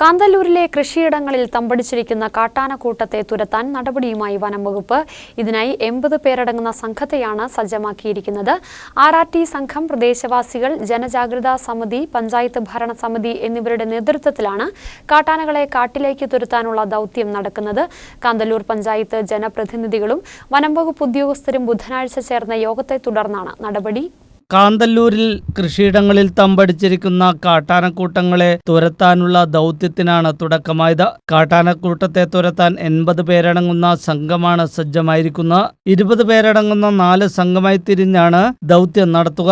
കാന്തല്ലൂരിലെ കൃഷിയിടങ്ങളിൽ തമ്പടിച്ചിരിക്കുന്ന കാട്ടാനക്കൂട്ടത്തെ തുരത്താൻ നടപടിയുമായി വനം വകുപ്പ് ഇതിനായി എൺപത് പേരടങ്ങുന്ന സംഘത്തെയാണ് സജ്ജമാക്കിയിരിക്കുന്നത്. ആർ സംഘം പ്രദേശവാസികൾ ജനജാഗ്രതാ സമിതി പഞ്ചായത്ത് ഭരണസമിതി എന്നിവരുടെ നേതൃത്വത്തിലാണ് കാട്ടാനകളെ കാട്ടിലേക്ക് തുരത്താനുള്ള ദൗത്യം നടക്കുന്നത്. കാന്തല്ലൂർ പഞ്ചായത്ത് ജനപ്രതിനിധികളും വനം വകുപ്പ് ഉദ്യോഗസ്ഥരും ബുധനാഴ്ച ചേർന്ന യോഗത്തെ തുടർന്നാണ് നടപടി കാന്തല്ലൂരിൽ കൃഷിയിടങ്ങളിൽ തമ്പടിച്ചിരിക്കുന്ന കാട്ടാനക്കൂട്ടങ്ങളെ തുരത്താനുള്ള ദൗത്യത്തിനാണ് തുടക്കമായത്. കാട്ടാനക്കൂട്ടത്തെ തുരത്താൻ എൺപത് പേരടങ്ങുന്ന സംഘമാണ് സജ്ജമായിരിക്കുന്നത് ഇരുപത് പേരടങ്ങുന്ന നാല് സംഘമായി തിരിഞ്ഞാണ് ദൗത്യം നടത്തുക.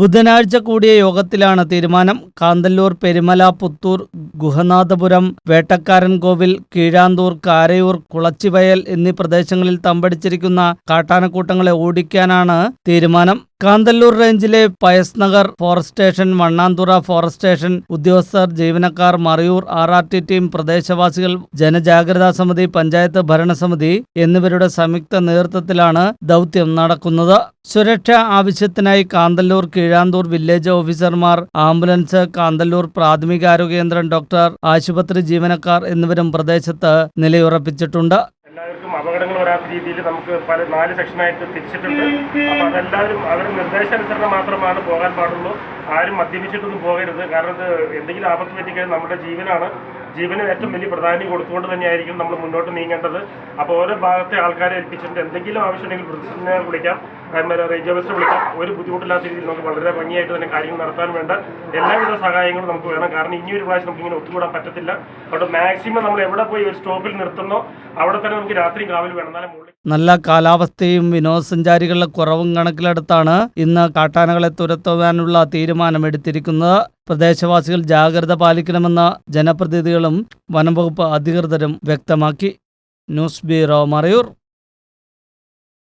ബുധനാഴ്ച കൂടിയ യോഗത്തിലാണ് തീരുമാനം. കാന്തല്ലൂർ പെരുമല പുത്തൂർ ഗുഹനാഥപുരം വേട്ടക്കാരൻ കോവിൽ കീഴാന്തൂർ കാരയൂർ കുളച്ചിവയൽ എന്നീ പ്രദേശങ്ങളിൽ തമ്പടിച്ചിരിക്കുന്ന കാട്ടാനക്കൂട്ടങ്ങളെ ഓടിക്കാനാണ് തീരുമാനം. കാന്തല്ലൂർ റേഞ്ചിലെ Pius Nagar forest station Mannanthura forest station ഉദ്യോഗസ്ഥർ ജീവനക്കാർ Marayoor R R T team പ്രദേശവാസികൾ ജനജാഗ്രതാ സമിതി പഞ്ചായത്ത് ഭരണസമിതി എന്നിവരുടെ സംയുക്ത നേതൃത്വത്തിലാണ് ദൗത്യം നടക്കുന്നത്. സുരക്ഷ ആവശ്യത്തിനായി കാന്തല്ലൂർ കീഴാന്തൂർ വില്ലേജ് ഓഫീസർമാർ ആംബുലൻസ് കാന്തല്ലൂർ പ്രാഥമികാരോഗ്യ കേന്ദ്രം ഡോക്ടർ ആശുപത്രി ജീവനക്കാർ എന്നിവരും പ്രദേശത്ത് നിലയുറപ്പിച്ചിട്ടുണ്ട്. എല്ലാവർക്കും അപകടങ്ങൾ വരാത്ത രീതിയിൽ നമുക്ക് പല നാല് സെക്ഷനായിട്ട് തിരിച്ചിട്ടുണ്ട്. അപ്പോൾ അതെല്ലാവരും അവരുടെ നിർദ്ദേശാനുസരണം മാത്രമാണ് പോകാൻ പാടുള്ളൂ. ആരും മദ്യപിച്ചിട്ടൊന്നും പോകരുത്. കാരണം ഇത് എന്തെങ്കിലും ആപത്ത് പറ്റിക്കഴിഞ്ഞാൽ നമ്മുടെ ജീവനാണ്. ജീവന് ഏറ്റവും വലിയ പ്രാധാന്യം കൊടുത്തുകൊണ്ട് തന്നെയായിരിക്കും നമ്മൾ മുന്നോട്ട് നീങ്ങേണ്ടത്. അപ്പോൾ ഓരോ ഭാഗത്തെ ആൾക്കാരെ ഏൽപ്പിച്ചിട്ട് എന്തെങ്കിലും ആവശ്യമുണ്ടെങ്കിൽ പ്രസിഡന്റിനെ വിളിക്കാം. റേഞ്ച് ഓഫീസറെ വിളിക്കാം. ഒരു ബുദ്ധിമുട്ടില്ലാത്ത രീതിയിൽ നമുക്ക് വളരെ ഭംഗിയായിട്ട് തന്നെ കാര്യങ്ങൾ നടത്താൻ വേണ്ട എല്ലാവിധ സഹായങ്ങളും നമുക്ക് വേണം. കാരണം ഇനി ഒരു പ്രാവശ്യം നമുക്ക് ഇങ്ങനെ ഒത്തുകൂടാൻ പറ്റത്തില്ല. അതുകൊണ്ട് മാക്സിമം നമ്മൾ എവിടെ പോയി ഒരു സ്റ്റോപ്പിൽ നിർത്തുന്നോ അവിടെ തന്നെ നമുക്ക് രാത്രി കാവൽ വേണം. നല്ല കാലാവസ്ഥയും വിനോദസഞ്ചാരികളുടെ കുറവും കണക്കിലെടുത്താണ് ഇന്ന് കാട്ടാനകളെ തുരത്തുവാനുള്ള തീരുമാനമെടുത്തിരിക്കുന്നത്. പ്രദേശവാസികൾ ജാഗ്രത പാലിക്കണമെന്ന ജനപ്രതിനിധികളും വനംവകുപ്പ് അധികൃതരും വ്യക്തമാക്കി. News bureau Marayoor.